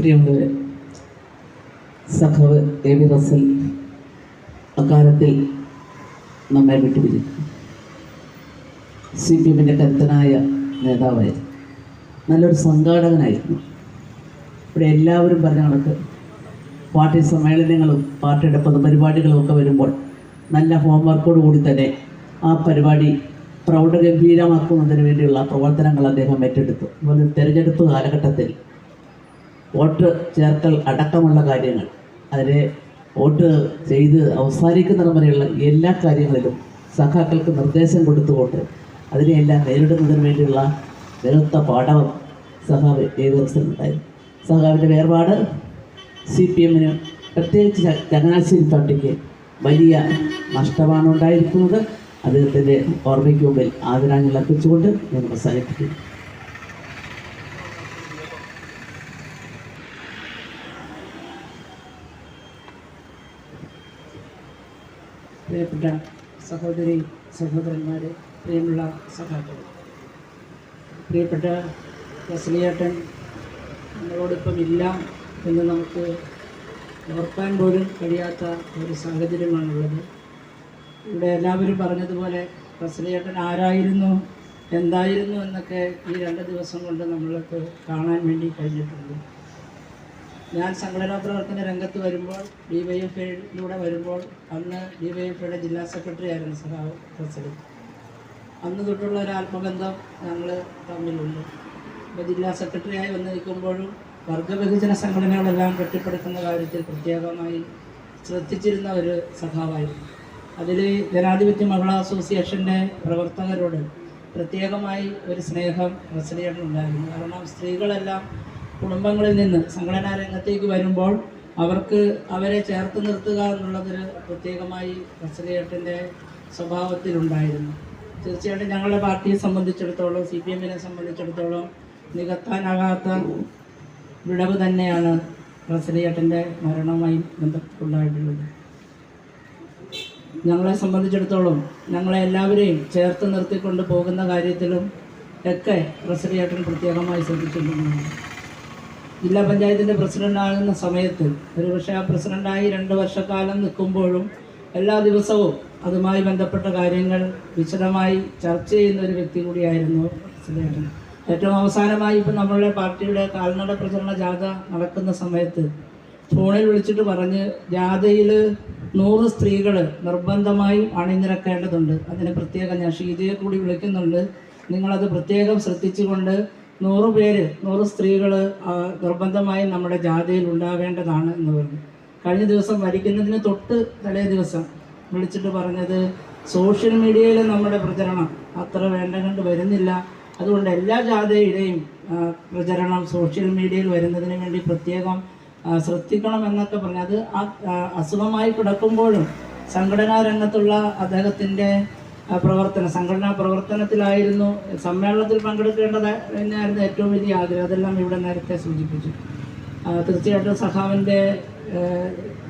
പ്രിയമുള്ളവരെ സഖാവ് A V Russell അക്കാലത്തിൽ നമ്മെ വിട്ടുപിരിക്കും സി പി എമ്മിന്റെ കരുത്തനായ നേതാവായിരുന്നു. നല്ലൊരു സംഘാടകനായിരുന്നു. ഇവിടെ എല്ലാവരും പറഞ്ഞ കണക്ക് പാർട്ടി സമ്മേളനങ്ങളും പാർട്ടിയുടെ പൊതുപരിപാടികളും ഒക്കെ വരുമ്പോൾ നല്ല ഹോംവർക്കോട് കൂടി തന്നെ ആ പരിപാടി പ്രൗഢഗംഭീരമാക്കുന്നതിന് വേണ്ടിയുള്ള പ്രവർത്തനങ്ങൾ അദ്ദേഹം ഏറ്റെടുത്തു. അതുപോലെ തെരഞ്ഞെടുപ്പ് കാലഘട്ടത്തിൽ വോട്ട് ചേർക്കൽ അടക്കമുള്ള കാര്യങ്ങൾ. അതിനെ വോട്ട് ചെയ്ത് അവസാനിക്കുന്നിടം വരെയുള്ള എല്ലാ കാര്യങ്ങളിലും സഖാക്കൾക്ക് നിർദ്ദേശം കൊടുത്തുകൊണ്ട് അതിനെയെല്ലാം നേരിടുന്നതിന് വേണ്ടിയുള്ള നേതൃത്വ പാഠവും സഖാവ് ഉണ്ടായി സഹാവിന്റെ വേർപാട് സി പി എമ്മിന് പ്രത്യേകിച്ച് ചങ്ങനാശ്ശേരി പാർട്ടിക്ക് വലിയ നഷ്ടമാണ് ഉണ്ടായിരിക്കുന്നത്. അദ്ദേഹത്തിന്റെ ഓർമ്മയ്ക്ക് മുമ്പിൽ ആദരാഞ്ജലി അർപ്പിച്ചുകൊണ്ട് ഞാൻ അവസാനിപ്പിക്കുന്നു. പ്രിയപ്പെട്ട സഹോദരി സഹോദരന്മാരെ പ്രിയമുള്ള സഹാക്കൾ പ്രിയപ്പെട്ട വസലിയേട്ടൻ നമ്മളോടൊപ്പം ഇല്ല എന്ന് നമുക്ക് ഓർക്കാൻ പോലും കഴിയാത്ത ഒരു സാഹചര്യമാണുള്ളത്. ഇവിടെ എല്ലാവരും പറഞ്ഞതുപോലെ വസലിയേട്ടൻ ആരായിരുന്നു എന്തായിരുന്നു എന്നൊക്കെ ഈ രണ്ട് ദിവസം കൊണ്ട് നമ്മൾക്ക് കാണാൻ വേണ്ടി കഴിഞ്ഞിട്ടുണ്ട്. ഞാൻ സംഘടനാ പ്രവർത്തന രംഗത്ത് വരുമ്പോൾ ഡി വൈ എഫ് ഐയിലൂടെ വരുമ്പോൾ അന്ന് ഡി വൈ എഫ് ഐയുടെ ജില്ലാ സെക്രട്ടറി ആയിരുന്നു സഹാവ് പ്രസിഡന്റ്. അന്ന് തൊട്ടുള്ള ഒരു ആത്മബന്ധം ഞങ്ങൾ തമ്മിലുണ്ട്. ഇപ്പോൾ ജില്ലാ സെക്രട്ടറിയായി വന്ന് നിൽക്കുമ്പോഴും വർഗവിഭജന സംഘടനകളെല്ലാം കെട്ടിപ്പടുക്കുന്ന കാര്യത്തിൽ പ്രത്യേകമായി ശ്രദ്ധിച്ചിരുന്ന ഒരു സഖാവായിരുന്നു. അതിൽ ജനാധിപത്യ മഹിളാ അസോസിയേഷന്റെ പ്രവർത്തകരോട് പ്രത്യേകമായി ഒരു സ്നേഹം റസലിയേട്ടനുണ്ടായിരുന്നു. കാരണം സ്ത്രീകളെല്ലാം കുടുംബങ്ങളിൽ നിന്ന് സംഘടനാ രംഗത്തേക്ക് വരുമ്പോൾ അവർക്ക് അവരെ ചേർത്ത് നിർത്തുക എന്നുള്ളതൊരു പ്രത്യേകമായി കസ്റ്റഡിയേട്ടിന്റെ സ്വഭാവത്തിലുണ്ടായിരുന്നു. തീർച്ചയായിട്ടും ഞങ്ങളുടെ പാർട്ടിയെ സംബന്ധിച്ചിടത്തോളം സി പി എമ്മിനെ സംബന്ധിച്ചിടത്തോളം നികത്താനാകാത്ത വിടവ് തന്നെയാണ് റസലിയേട്ടന്റെ മരണവുമായി ബന്ധപ്പെട്ടുണ്ടായിട്ടുള്ളത്. ഞങ്ങളെ സംബന്ധിച്ചിടത്തോളം ഞങ്ങളെ എല്ലാവരെയും ചേർത്ത് നിർത്തിക്കൊണ്ട് പോകുന്ന കാര്യത്തിലും ഒക്കെ റസലിയേട്ടൻ പ്രത്യേകമായി ശ്രദ്ധിച്ചിട്ടുണ്ടായിരുന്നു ജില്ലാ പഞ്ചായത്തിന്റെ പ്രസിഡന്റാകുന്ന സമയത്ത് ഒരുപക്ഷെ ആ പ്രസിഡന്റായി രണ്ട് വർഷക്കാലം നിൽക്കുമ്പോഴും എല്ലാ ദിവസവും അതുമായി ബന്ധപ്പെട്ട കാര്യങ്ങൾ വിശദമായി ചർച്ച ചെയ്യുന്ന ഒരു വ്യക്തി കൂടിയായിരുന്നു സുധേട്ടൻ ഏറ്റവും അവസാനമായി ഇപ്പം നമ്മളുടെ പാർട്ടിയുടെ കാൽനട പ്രചരണ ജാഥ നടക്കുന്ന സമയത്ത് ഫോണിൽ വിളിച്ചിട്ട് പറഞ്ഞ് ജാഥയിൽ നൂറ് സ്ത്രീകൾ നിർബന്ധമായും അണിനിരക്കേണ്ടതുണ്ട്. അതിന് പ്രത്യേകം ഞാൻ ഷീജയെ കൂടി വിളിക്കുന്നുണ്ട്. നിങ്ങളത് പ്രത്യേകം ശ്രദ്ധിച്ചുകൊണ്ട് നൂറ് പേര് നൂറ് സ്ത്രീകൾ നിർബന്ധമായും നമ്മുടെ ജാഥയിൽ ഉണ്ടാവേണ്ടതാണ് എന്ന് പറഞ്ഞു. കഴിഞ്ഞ ദിവസം മരിക്കുന്നതിന് തൊട്ട് തലേ ദിവസം വിളിച്ചിട്ട് പറഞ്ഞത് സോഷ്യൽ മീഡിയയിൽ നമ്മുടെ പ്രചരണം അത്ര വേണ്ട കണ്ട് വരുന്നില്ല. അതുകൊണ്ട് എല്ലാ ജാഥയുടെയും പ്രചരണം സോഷ്യൽ മീഡിയയിൽ വരുന്നതിന് വേണ്ടി പ്രത്യേകം ശ്രദ്ധിക്കണം എന്നൊക്കെ പറഞ്ഞു അത് അസുഖമായി കിടക്കുമ്പോഴും സംഘടനാ രംഗത്തുള്ള അദ്ദേഹത്തിന്റെ പ്രവർത്തനം സംഘടനാ പ്രവർത്തനത്തിലായിരുന്നു സമ്മേളനത്തിൽ പങ്കെടുക്കേണ്ടത് തന്നെയായിരുന്നു ഏറ്റവും വലിയ ആഗ്രഹം. അതെല്ലാം ഇവിടെ നേരത്തെ സൂചിപ്പിച്ചു. തീർച്ചയായിട്ടും സഖാവിന്റെ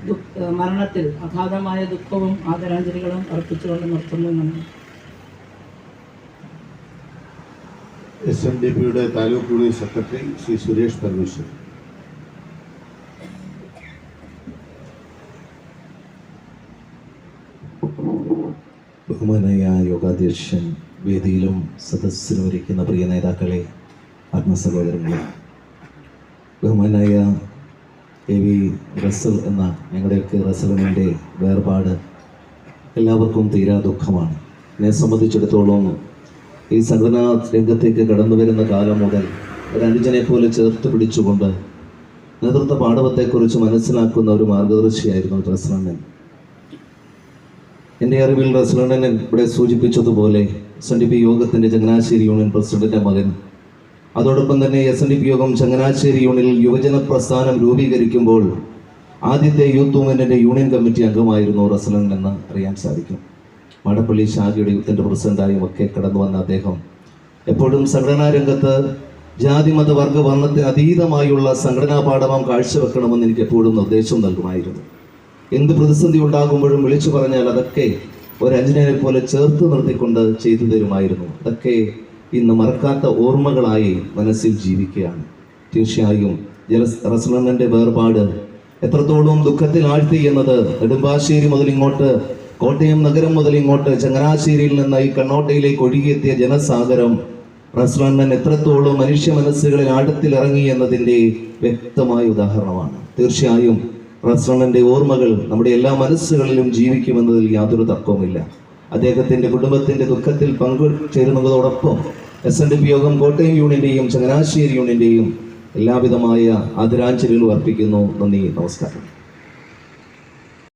ദുഃഖ മരണത്തിൽ അഗാധമായ ദുഃഖവും ആദരാഞ്ജലികളും അർപ്പിച്ചുകൊണ്ട് നിർത്തുന്നു. നന്ദി. എസ് എൻ ഡി പിയുടെ താലൂക്ക് യൂണിയൻ സെക്രട്ടറി ശ്രീ സുരേഷ് പരമേശ്വരൻ. ബഹുമാനായ യോഗാധ്യക്ഷൻ വേദിയിലും സദസ്സിലും ഇരിക്കുന്ന പ്രിയ നേതാക്കളെ ആത്മസഹോദരങ്ങളെ. ബഹുമാനായ എ വി റസൽ എന്ന ഞങ്ങളുടെയൊക്കെ റസലിന്റെ വേർപാട് എല്ലാവർക്കും തീരാ ദുഃഖമാണ്. എന്നെ സംബന്ധിച്ചിടത്തോളം ഈ സംഘടനാ രംഗത്തേക്ക് കടന്നു വരുന്ന കാലം മുതൽ ഒരു പോലെ ചേർത്ത് പിടിച്ചുകൊണ്ട് നേതൃത്വ പാഠവത്തെക്കുറിച്ച് മനസ്സിലാക്കുന്ന ഒരു മാർഗദർശിയായിരുന്നു റസലണ്ണൻ എന്റെ അറിവിൽ റസ്ലണനൻ ഇവിടെ സൂചിപ്പിച്ചതുപോലെ എസ് എൻ ഡി പി യോഗത്തിന്റെ ചങ്ങനാശ്ശേരി യൂണിയൻ പ്രസിഡന്റിന്റെ മകൻ. അതോടൊപ്പം തന്നെ എസ് എൻ ഡി പി യോഗം ചങ്ങനാശ്ശേരി യൂണിയനിൽ യുവജന പ്രസ്ഥാനം രൂപീകരിക്കുമ്പോൾ ആദ്യത്തെ യൂത്ത് മൂവ്മെന്റിന്റെ യൂണിയൻ കമ്മിറ്റി അംഗമായിരുന്നു റസ്ലണൻ എന്ന് അറിയാൻ സാധിക്കും. മടപ്പള്ളി ഷാജിയുടെ യൂത്തിന്റെ പ്രസിഡന്റായും ഒക്കെ കടന്നു വന്ന അദ്ദേഹം എപ്പോഴും സംഘടനാ രംഗത്ത് ജാതി മത വർഗ വർണത്തിന് അതീതമായുള്ള സംഘടനാ പാഠവം കാഴ്ചവെക്കണമെന്ന് എനിക്ക് എപ്പോഴും നിർദ്ദേശം നൽകുമായിരുന്നു. എന്ത് പ്രതിസന്ധി ഉണ്ടാകുമ്പോഴും വിളിച്ചു പറഞ്ഞാൽ അതൊക്കെ ഒരു അഞ്ജനയെ പോലെ ചേർത്ത് നിർത്തിക്കൊണ്ട് ചെയ്തു തരുമായിരുന്നു. അതൊക്കെ ഇന്ന് മറക്കാത്ത ഓർമ്മകളായി മനസ്സിൽ ജീവിക്കുകയാണ്. തീർച്ചയായും റസ്ലണ്ണന്റെ വേർപാട് എത്രത്തോളം ദുഃഖത്തിൽ ആഴ്ത്തി എന്നത് നെടുമ്പാശ്ശേരി മുതൽ ഇങ്ങോട്ട് കോട്ടയം നഗരം മുതൽ ഇങ്ങോട്ട് ചങ്ങനാശ്ശേരിയിൽ നിന്ന് ഈ കണ്ണോട്ടയിലേക്ക് ഒഴുകിയെത്തിയ ജനസാഗരം റസ്ലണ്ണൻ എത്രത്തോളം മനുഷ്യ മനസ്സുകളിൽ ആഴത്തിൽ ഇറങ്ങി എന്നതിന്റെ വ്യക്തമായ ഉദാഹരണമാണ്. തീർച്ചയായും റസ്ലണ്ണന്റെ ഓർമ്മകൾ നമ്മുടെ എല്ലാ മനസ്സുകളിലും ജീവിക്കുമെന്നതിൽ യാതൊരു തർക്കവുമില്ല. അദ്ദേഹത്തിന്റെ കുടുംബത്തിന്റെ ദുഃഖത്തിൽ പങ്കുചേരുന്നതോടൊപ്പം എസ് എൻ ഡി പി യോഗം കോട്ടയം യൂണിയന്റെയും ചങ്ങനാശ്ശേരി യൂണിയന്റെയും എല്ലാവിധമായ ആദരാഞ്ജലികളും അർപ്പിക്കുന്നു. നന്ദി നമസ്കാരം.